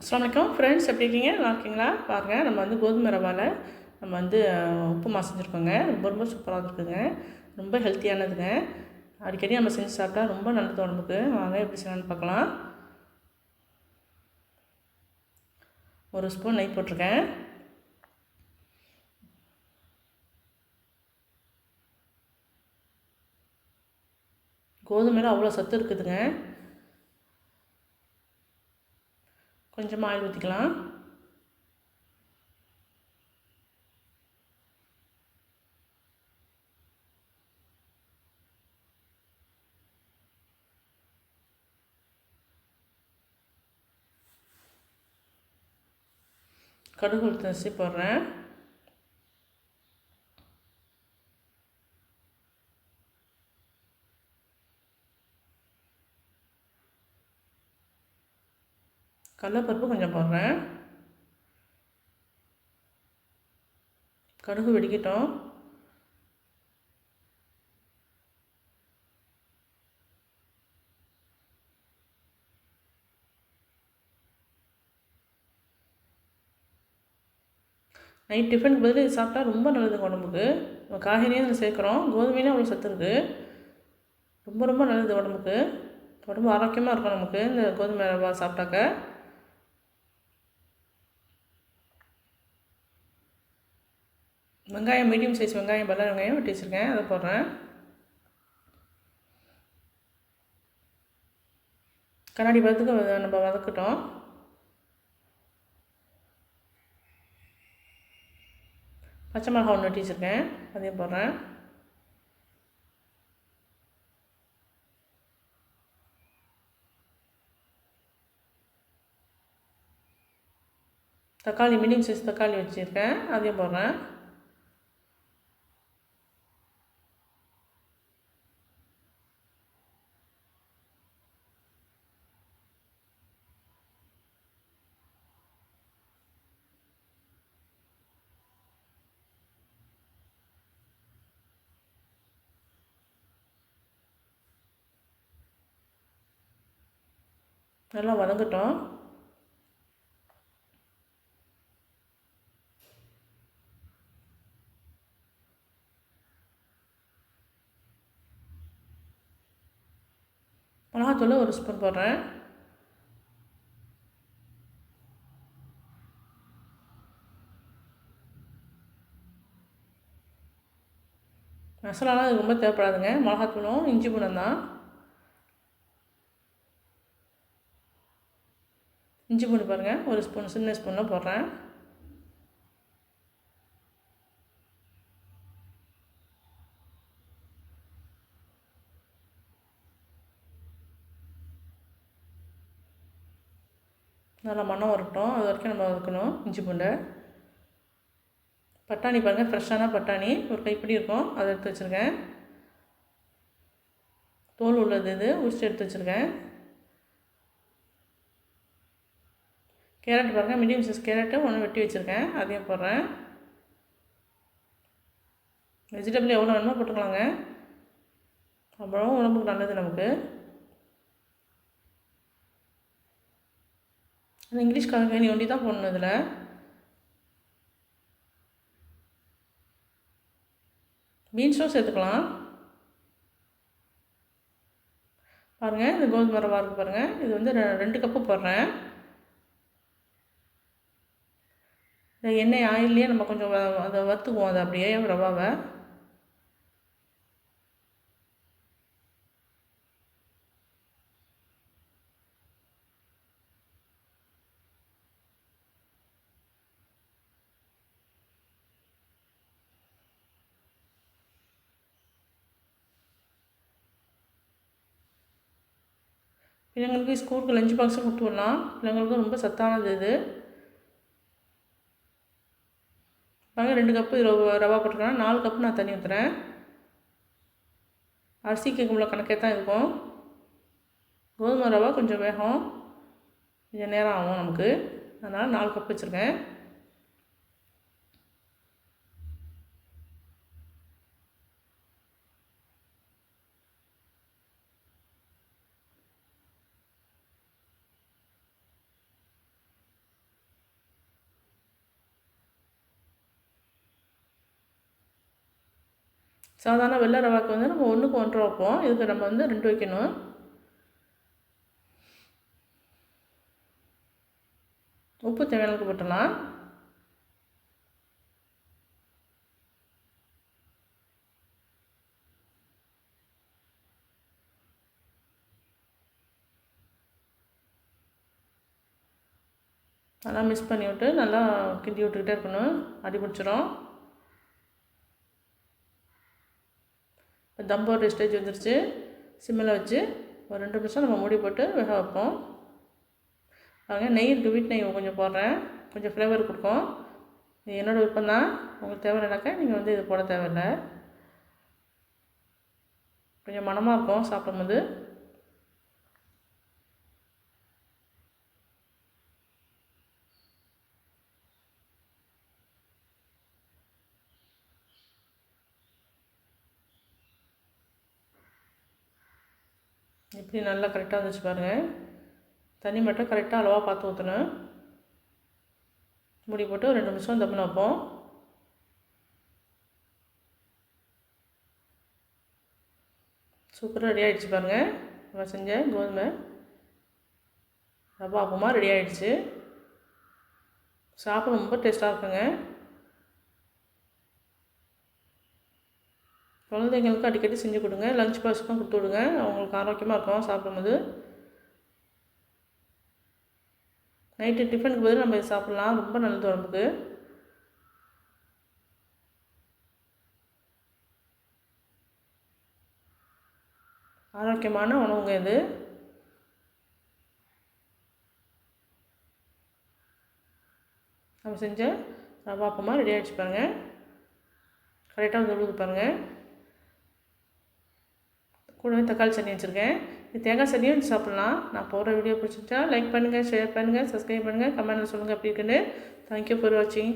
அஸ்லாம் வலைக்கம் ஃப்ரெண்ட்ஸ் எப்படி இருக்கீங்க? நல்லா இருக்கீங்களா? பாருங்கள் நம்ம வந்து கோதுமை ரவாவில் நம்ம வந்து உப்புமா செஞ்சுருக்கோங்க. ரொம்ப ரொம்ப சூப்பராக இருக்குங்க. ரொம்ப ஹெல்த்தியானதுங்க அடிக்கடி நம்ம செஞ்சு சாப்பிட்டா ரொம்ப நல்லது உடம்புக்கு. வாங்க எப்படி செய்யலாம்னு பார்க்கலாம். ஒரு ஸ்பூன் நெய் போட்டிருக்கேன். கோதுமையில் அவ்வளோ சத்து இருக்குதுங்க. கொஞ்சமாக ஆயில் ஊற்றிக்கலாம் கடுகு உளுத்தரிசி போடுறேன். கடலப்பருப்பு கொஞ்சம் போடுறேன். கடுகு வெடிக்கட்டும். நைட் டிஃபனுக்கு பதில் இது சாப்பிட்டா ரொம்ப நல்லதுங்க உடம்புக்கு. நம்ம காய்கறியும் அதில் சேர்க்குறோம். கோதுமையிலே அவ்வளோ சத்து இருக்குது ரொம்ப ரொம்ப நல்லது உடம்புக்கு. உடம்பு ஆரோக்கியமாக இருக்கும் நமக்கு இந்த கோதுமை ரவா சாப்பிட்டாக்க. வெங்காயம் மீடியம் சைஸ் வெங்காயம் பல்ல வெங்காயம் வெட்டி வச்சுருக்கேன் அதை போடுறேன். கண்ணாடி பதத்துக்கு வத- நம்ம வதக்கட்டும். பச்சை மிளகா ஒன்று வெட்டி வச்சுருக்கேன் அதையும் போடுறேன். தக்காளி மீடியம் சைஸ் தக்காளி வச்சுருக்கேன் அதையும் போடுறேன். நல்லா வதங்கட்டும். மிளகாத்தூள் ஒரு ஸ்பூன் போடுறேன். மசாலாலாம் ரொம்ப தேவைப்படாதுங்க. மிளகாத்தூளும் இஞ்சி பூனம் தான். இஞ்சி பூண்டு பாருங்கள் ஒரு ஸ்பூன் சின்ன ஸ்பூனில் போடுறேன். நல்லா மணம் வரட்டும். அது வரைக்கும் நம்ம வதக்கணும் இஞ்சி பூண்டை. பட்டாணி பாருங்கள் ஃப்ரெஷ்ஷான பட்டாணி. ஒரு கைப்பிடி இருக்கும். அதை எடுத்து வச்சுருக்கேன். தோல் உள்ளது இது உரிச்சு எடுத்து வச்சுருக்கேன். கேரட் பாருங்கள் மீடியம் சைஸ் கேரட்டு ஒன்று வெட்டி வச்சுருக்கேன். அதையும் போடுறேன். வெஜிடபிள் எவ்வளோ வேணுமோ போட்டுக்கலாங்க. அப்புறம் உடம்புக்கு நல்லது நமக்கு. அந்த இங்கிலீஷ் காரணி ஒண்டி தான் போடணும் இதில். பீன்ஸும் சேர்த்துக்கலாம் பாருங்கள் இந்த கோதுமை ரவா இருக்குது பாருங்கள் இது வந்து ரெ- ரெண்டு கப்பு போடுறேன் இந்த எண்ணெய் ஆயிலே நம்ம கொஞ்சம் அதை வறுத்துக்குவோம் அதை அப்படியே ரவாவை. பிள்ளைங்களுக்கு ஸ்கூலுக்கு லஞ்ச் பாக்ஸும் கொடுத்து விடலாம். பிள்ளைங்களுக்கு ரொம்ப சத்தானது இது. பாருங்கள் ரெண்டு கப்பு ரவா ரவா போட்டுருக்கேன் நாலு கப்பு நான் தண்ணி ஊற்றுறேன் அரிசி கேட்கும்ல கணக்கே தான் இருக்கும். கோதுமை ரவா கொஞ்சம் வேகம். கொஞ்சம் நேரம் ஆகும் நமக்கு. அதனால் நாலு கப் வச்சுருக்கேன். சாதாரண வெள்ளை ரவாக்கு வந்து நம்ம ஒன்றுக்கு ஒன்றரை வைப்போம். இதுக்கு நம்ம வந்து ரெண்டு வைக்கணும். உப்பு தேவையானதுக்கு போட்டலாம் நல்லா மிக்ஸ் பண்ணி விட்டு நல்லா கிண்டி விட்டுக்கிட்டே இருக்கணும். அடி பிடிச்சிரும். இப்போ தம் போடுற ஸ்டேஜ் வந்துருச்சு சிம்மில் வச்சு ஒரு ரெண்டு நிமிஷம் நம்ம மூடி போட்டு வேக வைப்போம். பாருங்க நெய் இருக்குது வீட்டு நெய் கொஞ்சம் போடுறேன். கொஞ்சம் ஃப்ளேவர் கொடுக்கும். இது என்னோடய விருப்பம் தான் உங்களுக்கு தேவையில்லைனாக்கா நீங்கள் வந்து இது போட தேவையில்லை. கொஞ்சம் மனமாக இருக்கும் சாப்பிடும்போது. இப்படி நல்லா கரெக்டாக வந்துச்சு பாருங்கள் தண்ணி மட்டும் கரெக்டாக அளவாக பார்த்து ஊற்றணும் மூடி போட்டு ஒரு ரெண்டு நிமிஷம் தம்மில் வைப்போம். சூப்பராக ரெடி ஆகிடுச்சு பாருங்கள் நம்ம செஞ்ச கோதுமை ரவா அப்பமா ரெடி ஆகிடுச்சு சாப்பிட ரொம்ப டேஸ்ட்டாக இருக்குங்க. குழந்தைங்களுக்கு அடிக்கடி செஞ்சு கொடுங்க. லஞ்ச் பாக்ஸ்க்கும் கொடுத்து விடுங்க. அவங்களுக்கு ஆரோக்கியமாக இருக்கும். சாப்பிடும்போது. நைட்டு டிஃபனுக்கு பதில் நம்ம சாப்பிட்லாம். ரொம்ப நல்லது உடம்புக்கு. ஆரோக்கியமான உணவுங்க இது. நம்ம செஞ்ச ரவா அப்பமா ரெடி ஆகிடுச்சு பாருங்கள் கரெக்டாக வந்து விழுது பாருங்கள் கூடவே தக்காளி சட்னி வச்சுருக்கேன். இது தேங்காய் சட்னியும் வச்சு சாப்பிட்லாம். நான் போகிற வீடியோ பிடிச்சிட்டா லைக் பண்ணுங்கள் ஷேர் பண்ணுங்கள் சப்ஸ்கிரைப் பண்ணுங்கள் கமெண்ட்டில் சொல்லுங்கள் அப்படி இருக்குன்னு. தேங்க்யூ ஃபார் வாட்சிங்